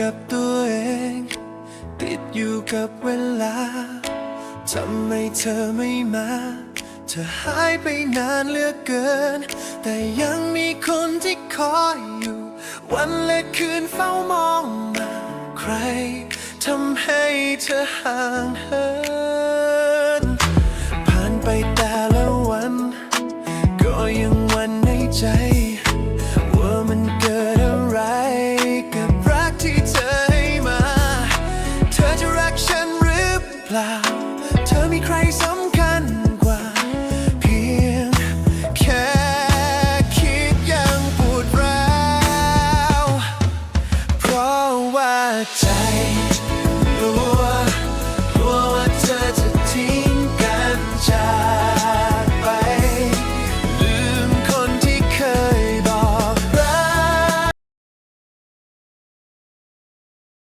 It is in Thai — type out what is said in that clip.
กับตัวเอง ติดอยู่กับเวลาทำไมเธอไม่มา เธอหายไปนานเหลือเกิน แต่ยังมีคนที่คอยอยู่ วันและคืนเฝ้ามองมา ใครทำให้เธอห่างเหินผ่านไปแต่ละ ล่า เธอมีใครสำคัญกว่า เพียงแค่คิดยังปวดร้าว เพราะว่าใจ